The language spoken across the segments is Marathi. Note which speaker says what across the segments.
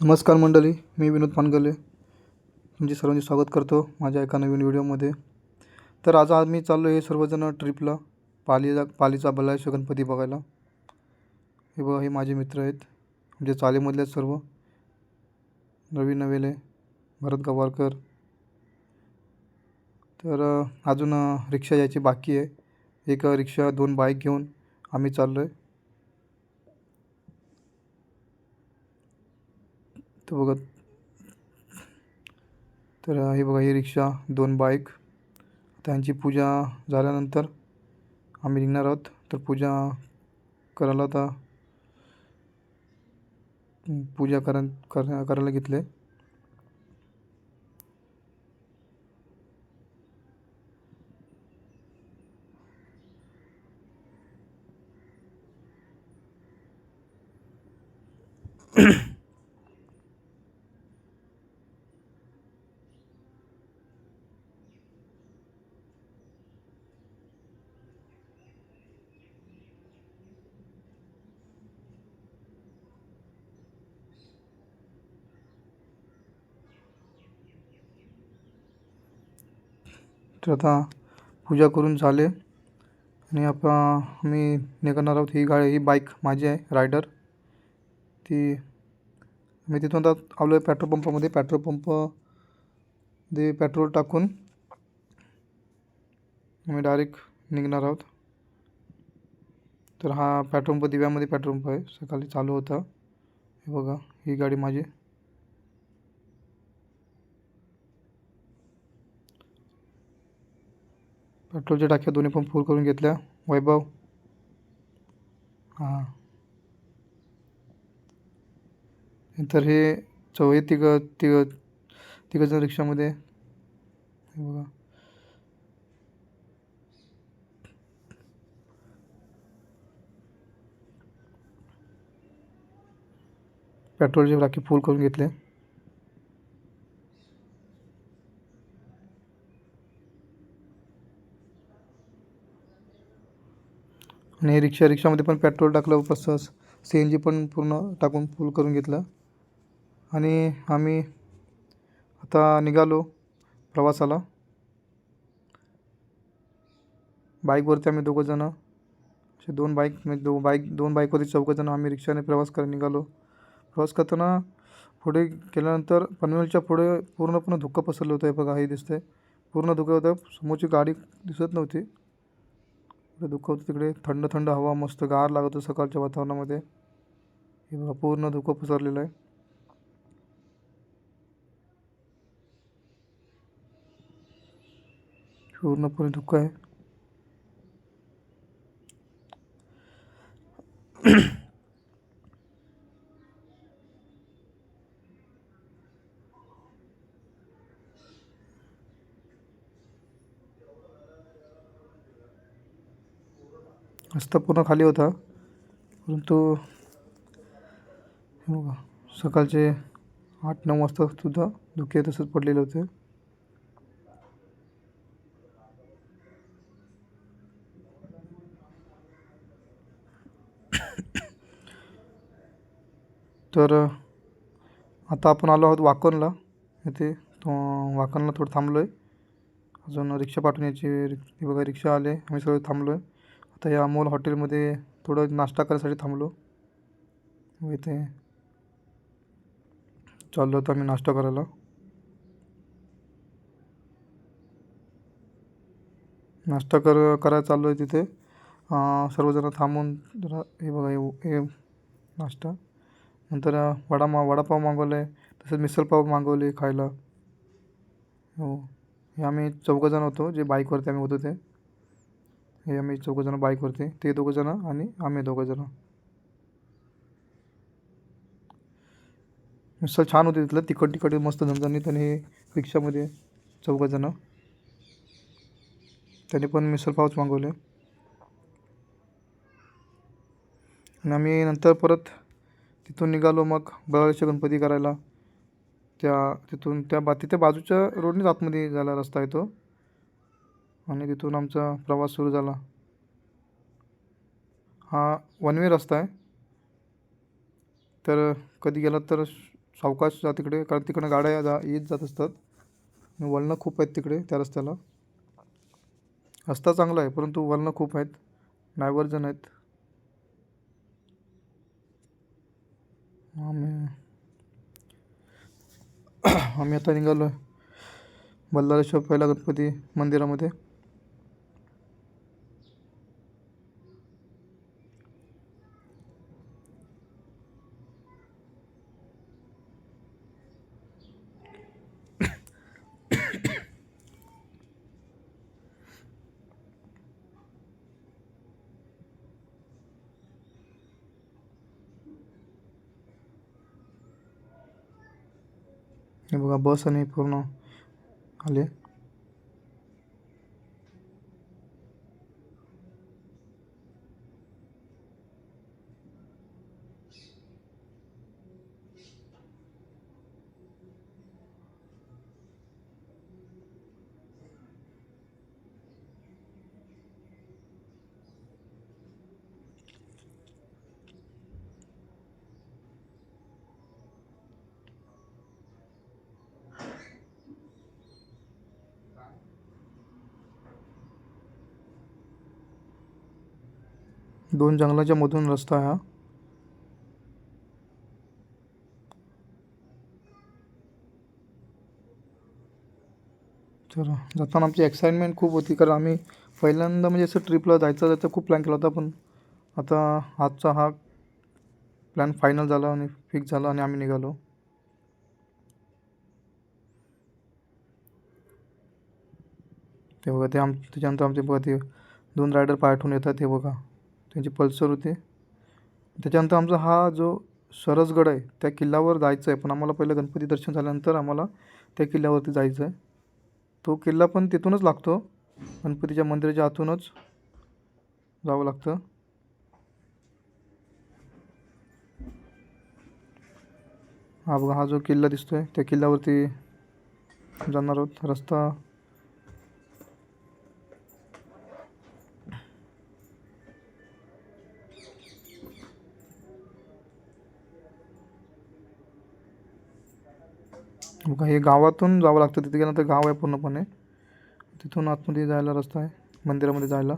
Speaker 1: नमस्कार मंडळी मी विनोद पानगले तुमचे सर्वांचे स्वागत करतो माझ्या एका नवीन व्हिडिओमध्ये. तर आज आम्ही चाललो आहे सर्वजण ट्रिपला पालीला पालीचा बलाळेश्वर गणपती बघायला. हे बघा हे माझे मित्र आहेत. म्हणजे चालीमधले आहेत सर्व. रवी नवेले भरत गवारकर. तर अजून रिक्षा यायची बाकी आहे. एक रिक्षा दोन बाईक घेऊन आम्ही चाललो आहे तर बघा. तर हे बघा ही रिक्षा दोन बाईक त्यांची पूजा झाल्यानंतर आम्ही निघणार आहोत. तर पूजा करायला आता पूजा करा कर करायला घेतले तर आता पूजा करून झाले. आणि आपण आम्ही निघणार आहोत. ही गाडी ही बाईक माझी आहे रायडर ती मी तिथून आता आलो आहे पेट्रोल पंपामध्ये पेट्रोल पंप दे पेट्रोल टाकून आम्ही डायरेक्ट निघणार आहोत. तर हा पेट्रोल पंप दिव्यामध्ये पेट्रोल पंप आहे. सकाळी चालू होता. हे बघा ही गाडी माझी. पेट्रोलच्या टाक्या दोन्ही पण फुल करून घेतल्या. वैभव. हां. तर हे चौ तिघं तिघं तिघंजण रिक्षामध्ये. बघा. पेट्रोलचे टाके फुल करून घेतले. आणि हे रिक्षा रिक्षामध्ये पण पेट्रोल टाकलं तसंच सी एन जी पण पूर्ण टाकून फुल करून घेतलं. आणि आम्ही आता निघालो प्रवासाला. बाईकवरती आम्ही दोघंजणं असे दोन बाईक म्हणजे दो बाईक दोन बाईकवरती चौघंजणं आम्ही रिक्षाने प्रवास करायला निघालो. प्रवास करताना पुढे गेल्यानंतर पनवेलच्या पुढे पूर्णपणे धुकं पसरलं होतं हे बघा हे दिसतंय. पूर्ण धुकं होतं समोरची गाडी दिसत नव्हती. इकडे धुकं होतं तिकडे? थंड थंड हवा मस्त गार लागत होतं सकाळच्या वातावरणामध्ये. हे बघा पूर्ण धुकं पसरलेलं आहे. पूर्णपणे धुकं आहे. रस्ता पूर्ण खाली होता. परंतु हे बघा सकाळचे आठ नऊ वाजता सुद्धा धुके तसंच पडलेले होते. तर आता आपण आलो आहोत वाकणला. येथे तो वाकणला थोडं थांबलो आहे अजून रिक्षा पाठवण्याची बघा रिक्षा आले. आम्ही सगळे थांबलो आहे आता या अमोल हॉटेलमध्ये थोडं नाश्ता करायसाठी थांबलो. व इथे चाललो होतो आम्ही नाश्ता करायला. नाश्ता कर करायला चाललो आहे तिथे सर्वजण थांबून जरा हे बघा हे नाश्ता. नंतर वडा मा वडापाव मागवला आहे तसेच मिसळपाव मागवले खायला. हो. हे आम्ही चौघंजण होतो जे बाईकवरती आम्ही होतो ते. हे आम्ही चौघंजणं बाईकवरती ते दोघंजणं आणि आम्ही दोघंजणं मिसळ छान होते तिथलं. तिखट तिकट मस्त झणझणीत आणि रिक्षामध्ये चौघंजणं त्याने पण मिसळ पावच मागवले. आणि आम्ही नंतर परत तिथून निघालो मग बळाचे गणपती करायला. त्या तिथून त्या बा तिथे बाजूच्या रोडनेच आतमध्ये जायला रस्ता येतो आणि तिथून आमचा प्रवास सुरू झाला. हा वन वे रस्ता आहे. तर कधी गेलात तर सावकाश जा तिकडे कारण तिकडनं गाड्या जा येत जात असतात. आणि वळणं खूप आहेत तिकडे त्या रस्त्याला. रस्ता चांगला आहे परंतु वळणं खूप आहेत. डायव्हर्जन आहेत. आम्ही आम्ही आता निघालो आहे बल्लारेश्वर पहिला गणपती मंदिरामध्ये. हे बघा बस आणि पूर्ण आले. दोन जंगलाच्या मधून रस्ता आहे हा. तर जाताना आमची एक्साइटमेंट खूप होती कारण आम्ही पहिल्यांदा म्हणजे असं ट्रिपला जायचं जायचं खूप प्लॅन केला होता पण आता आजचा हा प्लॅन फायनल झाला आणि फिक्स झाला आणि आम्ही निघालो. ते बघा ते आम त्याच्यानंतर आमचे बघा ते दोन रायडर पाय ठेवून येतात ते बघा. त्यांची पल्सर होते. त्याच्यानंतर आमचा हा जो सरसगड आहे त्या किल्ल्यावर जायचं आहे पण आम्हाला पहिलं गणपती दर्शन झाल्यानंतर आम्हाला त्या किल्ल्यावरती जायचं आहे तो किल्ला पण तिथूनच लागतो. गणपतीच्या मंदिराच्या आतूनच जावं लागतं. हा बघा हा जो किल्ला दिसतो आहे त्या किल्ल्यावरती जाणार आहोत. रस्ता बघा हे गावातून जावं लागतं. तिथे गेल्यानंतर गाव आहे पूर्णपणे. तिथून आतमध्ये जायला रस्ता आहे मंदिरामध्ये जायला.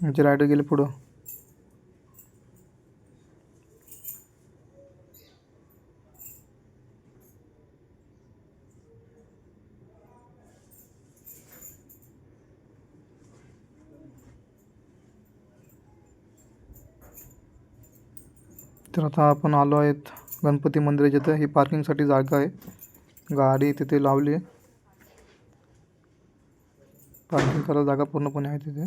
Speaker 1: म्हणजे आमचे रायडर गेले पुढं. तर आता आपण आलो आहेत गणपती मंदिराच्या इथं. ही पार्किंगसाठी जागा आहे. गाडी तिथे लावली आहे. पार्किंग करायला जागा पूर्णपणे आहे तिथे.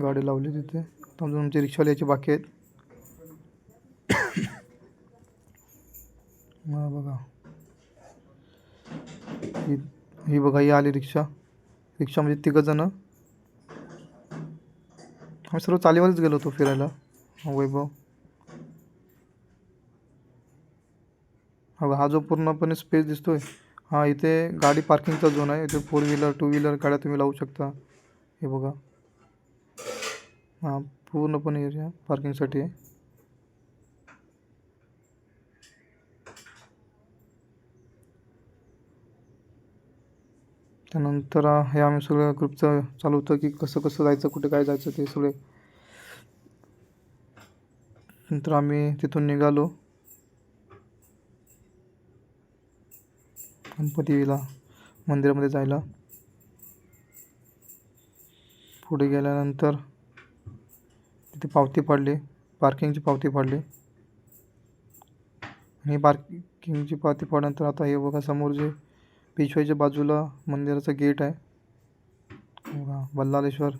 Speaker 1: गाडी लावली तिथे. आता अजून आमची यायची बाकी आहेत. हा बघा. ही ही बघा ही आली रिक्षा. रिक्षा म्हणजे तिघं तिघंजणं आम्ही सर्व चालीवरच गेलो होतो फिरायला. वैभव. हा जो पूर्णपणे स्पेस दिसतो आहे हा इथे गाडी पार्किंगचा झोन आहे. इथे फोर व्हीलर टू व्हीलर गाड्या तुम्ही लावू शकता. हे बघा. हा पूर्णपणे एरिया पार्किंगसाठी आहे. त्यानंतर हे आम्ही सगळं ग्रुपचं चालू होतं की कसं कसं जायचं कुठे काय जायचं ते सगळे. नंतर आम्ही तिथून निघालो. गणपतीला मंदिरामध्ये जायला. पुढे गेल्यानंतर तिथे पावती पाडली. पार्किंगची पावती पाडली. आणि पार्किंगची पावती पाडल्यानंतर आता हे बघा समोर जे पेशवाईच्या बाजूला मंदिराचं गेट आहे. बघा बल्लालेश्वर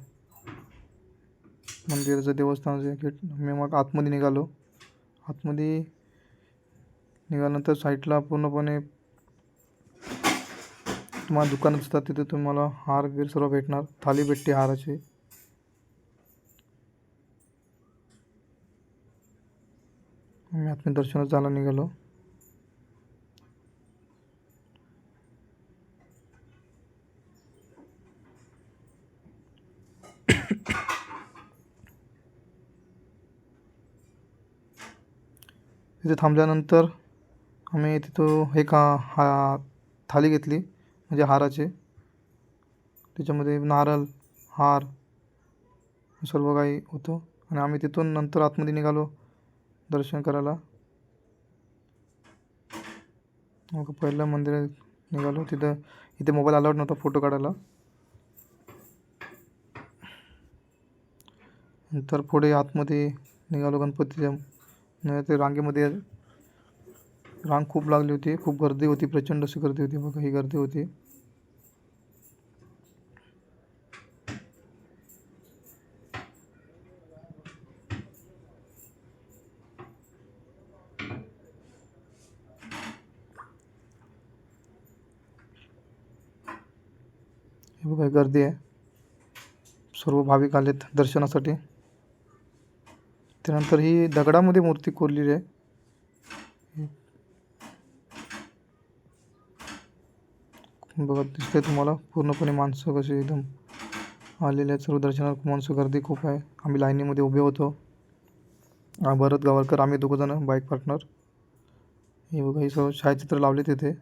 Speaker 1: मंदिराचं देवस्थानाचं गेट मी मग आतमध्ये निघालो. आतमध्ये निघाल्यानंतर साईडला पूर्णपणे तुम्हाला दुकान दिसतात तिथे तुम्हाला हार वगैरे सर्व भेटणार. थाली भेटते हाराची. मी आत्मी दर्शनात जायला निघालो. तिथे थांबल्यानंतर आम्ही तिथं एक हा थाली घेतली. म्हणजे हाराचे. त्याच्यामध्ये नारळ हार सर्व काही होतं. आणि आम्ही तिथून नंतर आतमध्ये निघालो दर्शन करायला. मग पहिलं मंदिरात निघालो. तिथं इथे मोबाईल अलाउड नव्हता फोटो काढायला. नंतर पुढे आतमध्ये निघालो गणपतीच्या न ते रांगेमध्ये. रांग खूप लागली होती. खूप गर्दी होती. प्रचंड अशी गर्दी होती. बघा ही गर्दी होती. हे बघा गर्दी आहे. सर्व भाविक आलेत दर्शनासाठी. त्यानंतर ही दगडामध्ये मूर्ती कोरलेली आहे. बघा दिसतंय तुम्हाला. पूर्णपणे माणसं कशी एकदम आलेले आहेत. सर्व दर्शनाला माणसं गर्दी खूप आहे. आम्ही लाईनीमध्ये उभे होतो. भरत गावरकर आम्ही दोघंजणं बाईक पार्टनर. हे बघा ही सर्व छायाचित्र लावले तिथे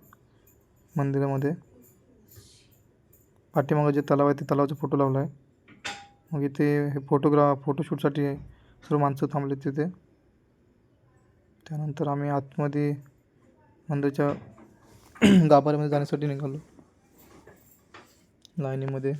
Speaker 1: मंदिरामध्ये. पाठीमागं जे तलाव आहे ते तलावाचा फोटो लावला आहे मग इथे हे फोटोग्रा फोटोशूटसाठी सर्व माणसं थांबले तिथे. त्यानंतर आम्ही आतमध्ये मंदिराच्या गाभाऱ्यामध्ये जाण्यासाठी निघालो. लाईनीमध्ये.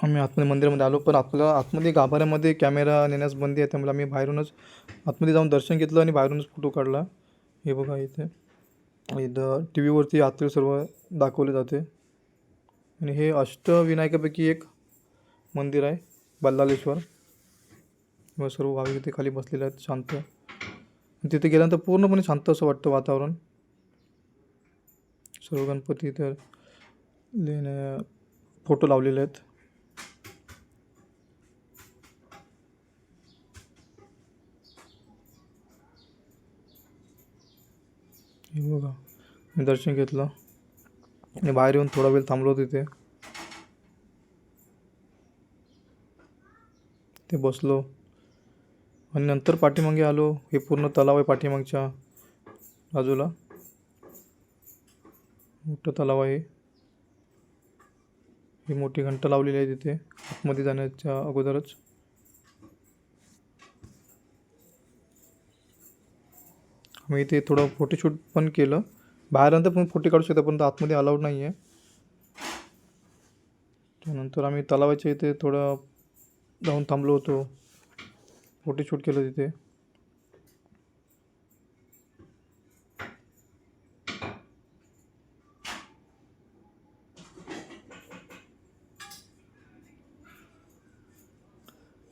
Speaker 1: आम्ही आतमध्ये मंदिरामध्ये आलो पण आपल्या आतमध्ये गाभाऱ्यामध्ये कॅमेरा नेण्यास बंदी आहे त्यामुळे आम्ही बाहेरूनच आतमध्ये जाऊन दर्शन घेतलं आणि बाहेरूनच फोटो काढला. हे बघा इथे. इथं टी व्हीवरती आतले सर्व दाखवले जाते. आणि हे अष्टविनायकापैकी एक मंदिर आहे बल्लालेश्वर व सर्व भाविक इथे खाली बसलेले आहेत शांत. तिथे गेल्यानंतर पूर्णपणे शांत असं वाटतं वातावरण. सर्व गणपती इथे लेण्या फोटो लावलेले आहेत. हे बघा. मी दर्शन घेतलं. आणि बाहेर येऊन थोडा वेळ थांबलो तिथे. ते बसलो. आणि नंतर पाठीमागे आलो. हे पूर्ण तलाव आहे पाठीमागच्या बाजूला. मोठं तलाव आहे. ही मोठी घंटा लावलेली आहे तिथे. आतमध्ये जाण्याच्या अगोदरच. मी इथे थोडं फोटोशूट पण केलं. बाहेरनंतर पण फोटो काढू शकता पण आतमध्ये अलाउड नाही आहे त्यानंतर आम्ही तलावाच्या इथे थोडं जाऊन थांबलो होतो. फोटोशूट केलं तिथे.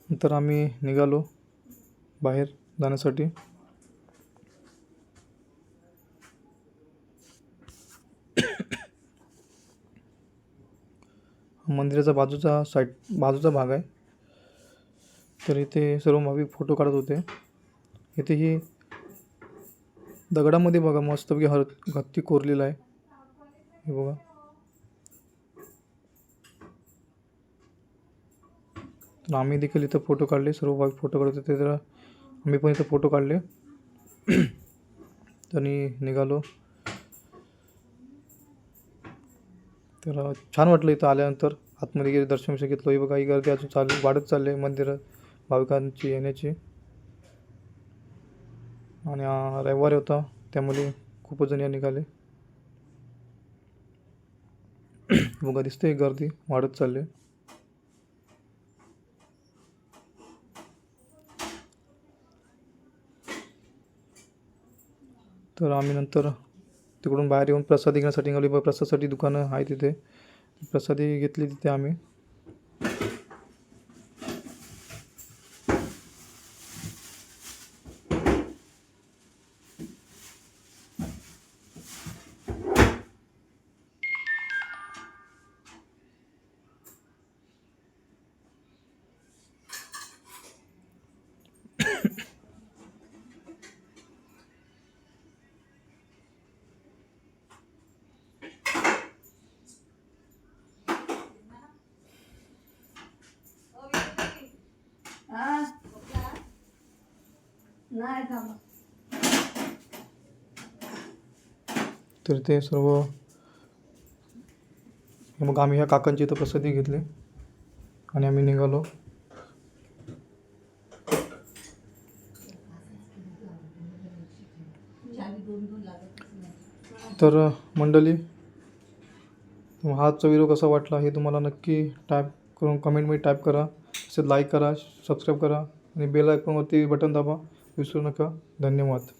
Speaker 1: नंतर आम्ही निघालो बाहेर जाण्यासाठी. मंदिराचा बाजूचा साईड बाजूचा भाग आहे. तर इथे सर्व भाविक फोटो काढत होते. इथे ही दगडामध्ये बघा मस्तपैकी हर हत्ती कोरलेला आहे. हे बघा. तर आम्ही देखील इथं फोटो काढले सर्व भाविक फोटो काढत होते. तर आम्ही पण इथं फोटो काढले. आणि निघालो. तर छान वाटलं इथं आल्यानंतर. आतमध्ये गेले दर्शन बिर्शन घेतलं. हे बघा ही गर्दी अजून चालू वाढत चालली आहे. मंदिरं भाविकांची येण्याची. आणि रविवार होता त्यामुळे खूपच जण या निघाले. बघा दिसते गर्दी वाढत चालली आहे. तर आम्ही नंतर तिकडून बाहेर येऊन प्रसाद घेण्यासाठी निघालो. प्रसादासाठी प्रसादसाठी दुकानं आहे तिथे. प्रसादी घेतली तिथे आम्ही.
Speaker 2: नाही थांबा
Speaker 1: तर ते सर्व मग आम्ही ह्या काकांची इथं प्रसिद्धी घेतली. आणि आम्ही निघालो. तर मंडळी हा व्हिडिओ कसा वाटला हे तुम्हाला नक्की टाईप करून कमेंटमध्ये टाईप करा. तसेच लाईक करा सबस्क्राईब करा. आणि बेल आयकॉनवरती बटन दाबा. विसरू नका. धन्यवाद.